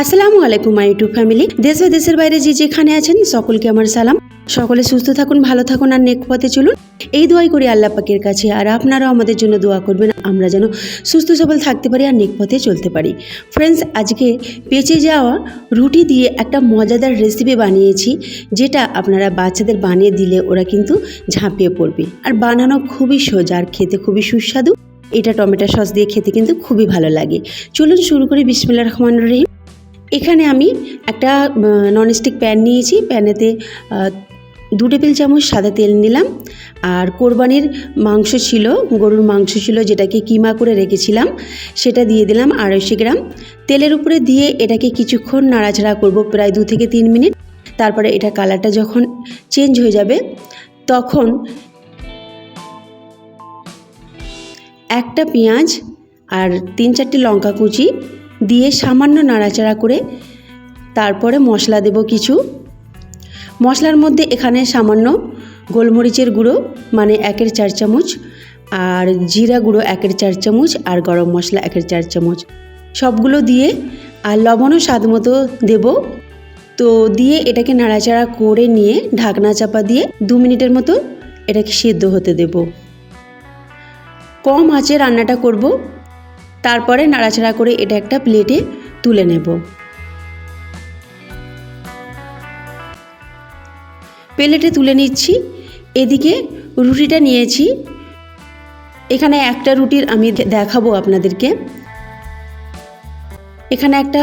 আসসালামু আলাইকুম my YouTube family দেশ ও দেশের বাইরে যে যেখানে আছেন, সকলকে আমার সালাম। সকলে সুস্থ থাকুন, ভালো থাকুন আর নেক পথে চলুন। এই দোয়াই করি আল্লাহ পাকের কাছে, আর আপনারাও আমাদের জন্য দোয়া করবেন, আমরা যেন সুস্থ, সবল থাকতে পারি আর নেক পথে চলতে পারি। ফ্রেন্ডস আজকে বেঁচে যাওয়া রুটি দিয়ে একটা মজাদার রেসিপি বানিয়েছি, যেটা আপনারা বাচ্চাদের বানিয়ে দিলে ওরা কিন্তু ঝাঁপিয়ে পড়বে। আর বানানো খুবই সোজা, আর খেতে খুবই সুস্বাদু। এটা টমেটো সস দিয়ে খেতে কিন্তু খুবই ভালো লাগে। চলুন শুরু করি বিসমিল্লা রহমান রহিম। এখানে আমি একটা ননস্টিক প্যান নিয়েছি। প্যানেতে দু টেবিল চামচ সাদা তেল নিলাম। আর কোরবানির মাংস ছিল, গরুর মাংস ছিল, যেটাকে কিমা করে রেখেছিলাম, সেটা দিয়ে দিলাম আড়াইশো গ্রাম। তেলের উপরে দিয়ে এটাকে কিছুক্ষণ নাড়াচাড়া করব প্রায় দু থেকে তিন মিনিট। তারপরে এটা কালারটা যখন চেঞ্জ হয়ে যাবে, তখন একটা পেঁয়াজ আর তিন চারটি লঙ্কা কুচি দিয়ে সামান্য নাড়াচাড়া করে তারপরে মশলা দেব কিছু। মশলার মধ্যে এখানে সামান্য গোলমরিচের গুঁড়ো মানে একের চার চামচ, আর জিরা গুঁড়ো একের চার চামচ, আর গরম মশলা একের চার চামচ। সবগুলো দিয়ে, আর লবণও স্বাদ মতো দেবো। তো দিয়ে এটাকে নাড়াচাড়া করে নিয়ে ঢাকনা চাপা দিয়ে দু মিনিটের মতো এটাকে সিদ্ধ হতে দেব। কম আঁচে রান্নাটা করব। তারপরে নাড়াচাড়া করে এটা একটা প্লেটে তুলে নেব। প্লেটে তুলে নিচ্ছি। এদিকে রুটিটা নিয়েছি। এখানে একটা রুটির আমি দেখাবো আপনাদেরকে। এখানে একটা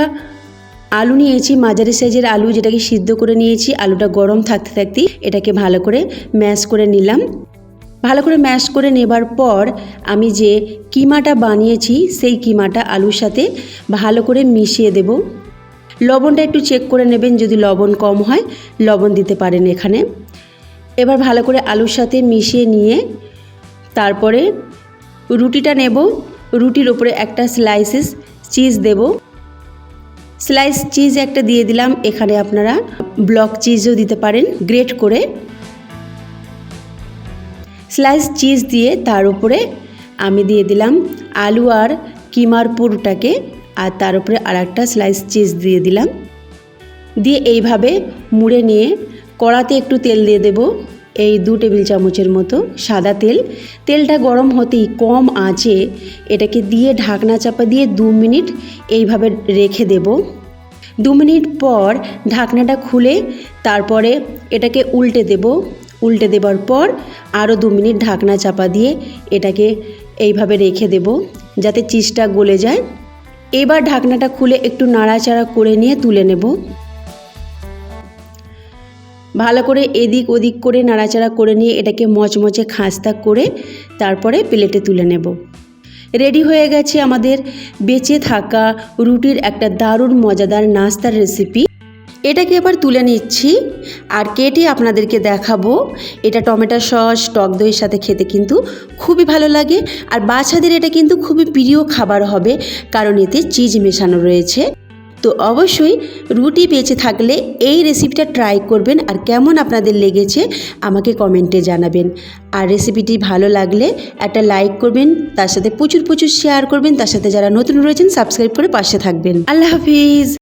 আলু নিয়েছি, মাঝারি সাইজের আলু যেটাকে সিদ্ধ করে নিয়েছি। আলুটা গরম থাকতে থাকতেই এটাকে ভালো করে ম্যাশ করে নিলাম। ভালো করে ম্যাশ করে নেবার পর আমি যে কিমাটা বানিয়েছি, সেই কিমাটা আলুর সাথে ভালো করে মিশিয়ে দেব। লবণটা একটু চেক করে নেবেন যদি লবণ কম হয়, লবণ দিতে পারেন এখানে। এবার ভালো করে আলুর সাথে মিশিয়ে নিয়ে তারপরে রুটিটা নেব। রুটির ওপরে একটা স্লাইসেস চিজ দেব। স্লাইস চিজ একটা দিয়ে দিলাম। এখানে আপনারা ব্লক চিজও দিতে পারেন গ্রেট করে। স্লাইস চিজ দিয়ে তার উপরে আমি দিয়ে দিলাম আলু আর কিমার পুরটাকে, আর তার উপরে আর একটা স্লাইস চিজ দিয়ে দিলাম। দিয়ে এইভাবে মুড়ে নিয়ে কড়াতে একটু তেল দিয়ে দেব, এই দু টেবিল চামচের মতো সাদা তেল। তেলটা গরম হতেই কম আঁচে এটাকে দিয়ে ঢাকনা চাপা দিয়ে দু মিনিট এইভাবে রেখে দেব। দু মিনিট পর ঢাকনাটা খুলে তারপরে এটাকে উল্টে দেব। উল্টে দেবার পর আরও দু মিনিট ঢাকনা চাপা দিয়ে এটাকে এইভাবে রেখে দেব যাতে চিজটা গলে যায়। এবার ঢাকনাটা খুলে একটু নাড়াচাড়া করে নিয়ে তুলে নেব। ভালো করে এদিক ওদিক করে নাড়াচাড়া করে নিয়ে এটাকে মচমচে খাস্তা করে তারপরে প্লেটে তুলে নেব। রেডি হয়ে গেছে আমাদের বেঁচে থাকা রুটির একটা দারুণ মজাদার নাস্তার রেসিপি এটাকে এবার তুলে নিচ্ছি আর কেটে আপনাদেরকে দেখাবো। এটা টমেটো সস, টক দইয়ের সাথে খেতে কিন্তু খুবই ভালো লাগে। আর বাচ্চাদের এটা কিন্তু খুবই প্রিয় খাবার হবে কারণ এতে চিজ মেশানো রয়েছে। তো অবশ্যই রুটি বেঁচে থাকলে এই রেসিপিটা ট্রাই করবেন আর কেমন আপনাদের লেগেছে আমাকে কমেন্টে জানাবেন। আর রেসিপিটি ভালো লাগলে একটা লাইক করবেন, তার সাথে প্রচুর প্রচুর শেয়ার করবেন, তার সাথে যারা নতুন রয়েছেন সাবস্ক্রাইব করে পাশে থাকবেন। আল্লাহ হাফিজ!